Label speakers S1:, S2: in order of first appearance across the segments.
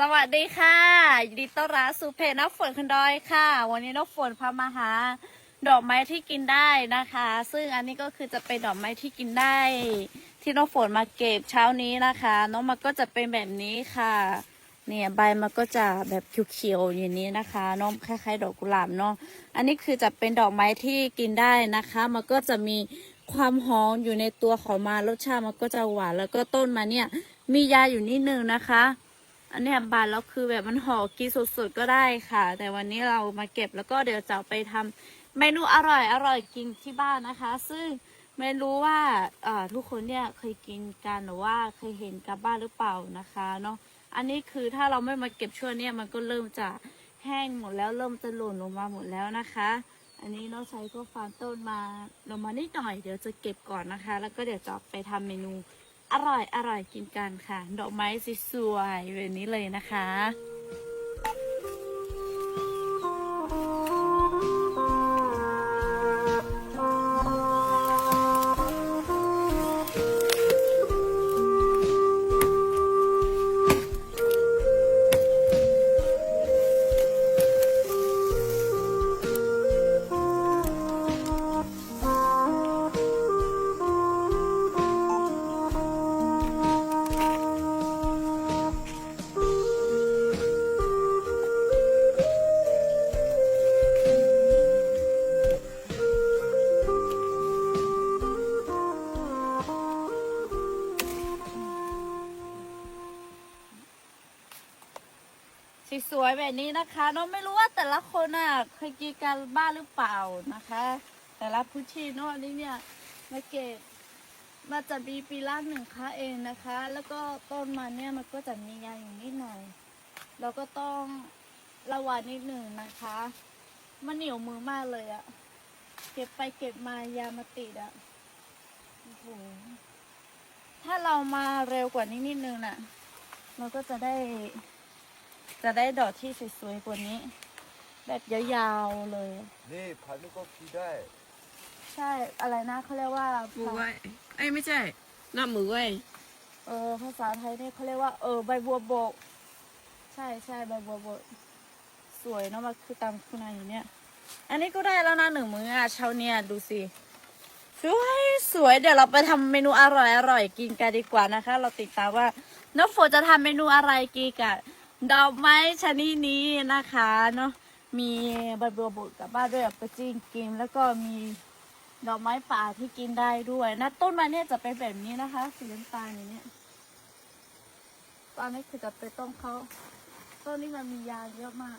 S1: สวัสดีค่ะยินดีต้อนรับสู่เพจน้ำฝนคันดอยค่ะ วันนี้น้ำฝนพามาหา ดอกไม้ที่กินได้นะคะ ซึ่งอันนี้ก็คือจะเป็นดอกไม้ที่กินได้ ที่น้องฝนมาเก็บเช้านี้นะคะ น้องมันก็จะเป็นแบบนี้ค่ะ เนี่ยใบมันก็จะแบบเขียวๆอย่างนี้นะคะน้องคล้ายๆ ดอกกุหลาบเนาะอันนี้คือจะเป็นดอกไม้ที่กินได้นะคะ มันก็จะมีความหอมอยู่ในตัวของมันรสชาติมันก็จะหวานแล้วก็ต้นมาเนี่ยมียาอยู่นิดนึงนะคะ อันนี้บานแล้วคือแบบมันห่อกินสดๆก็ได้ค่ะ แต่วันนี้เรามาเก็บแล้วก็เดี๋ยวจะไปทำเมนูอร่อยอร่อยกินที่บ้านนะคะ ซึ่งไม่รู้ว่าทุกคนเนี่ยเคยกินกันหรือว่าเคยเห็นกับบ้านหรือเปล่านะคะเนาะอันนี้คือถ้าเราไม่มาเก็บช่วงเนี้ยมันก็เริ่มจะแห้งหมดแล้วเริ่มจะหล่นลงมาหมดแล้วนะคะ อันนี้น้องใช้ก็ฟาร์มต้นมาลงมานิดหน่อยเดี๋ยวจะเก็บก่อนนะคะ แล้วก็เดี๋ยวจะไปทำเมนู อร่อยอร่อยกินกันค่ะ ดอกไม้สวยๆแบบนี้เลยนะคะ สวยๆแบบนี้นะคะน้องไม่รู้ว่าแต่ละคนอะเคยกินกันบ้างหรือเปล่านะคะ แต่ละพื้นที่เนอะอันนี้เนี่ยมาเก็บมาจะมีปีละหนึ่งครั้งเองนะคะ แล้วก็ต้นมันเนี่ยมันก็จะมียาอยู่นิดหน่อยเราก็ต้องระวังนิดหนึ่งนะคะ มันเหนียวมือมากเลยอะเก็บไปเก็บมายามาติดอะโอ้โหถ้าเรามาเร็วกว่านี้นิดนึงน่ะ เราก็จะได้ จะได้ดอกที่สวยๆกว่านี้ แบบยาวๆเลย
S2: นี่พันธุ์ก็กินได้
S1: ใช่อะไรนะเขาเรียกว่า
S3: หมูไว้เอ้ยไม่ใช่หน้าหมูไว้
S1: เออภาษาไทยเนี่ยเขาเรียกว่าเออใบบัวบก ใช่ใช่ใบบัวบก สวยเนอะมันคือตามคุณนายอยู่เนี่ย อันนี้ก็ได้แล้วนะหนึ่งมื้ออะเช้าเนี่ยดูสิสวยสวยเดี๋ยวเราไปทำเมนูอร่อยอร่อยกินกันดีกว่านะคะ เราติดตามว่าน้องฝนจะทำเมนูอะไรกินกับ ดอกไม้ชนิดนี้นะคะเนาะมีใบบัวบกกลับบ้านด้วยกับกระจิ้งกินแล้วก็มีดอกไม้ป่าที่กินได้ด้วยนะต้นไม้เนี่ยจะเป็นแบบนี้นะคะ สีน้ำตาลอย่างเนี้ยตอนนี้คือจะไปต้มเขาต้นนี้มันมียาเยอะมาก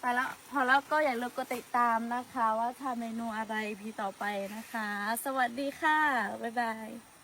S1: ไปแล้วพอแล้วก็อย่าลืมกดติดตามนะคะ ว่าทำเมนูอะไรพีต่อไปนะคะ สวัสดีค่ะ บ๊ายบาย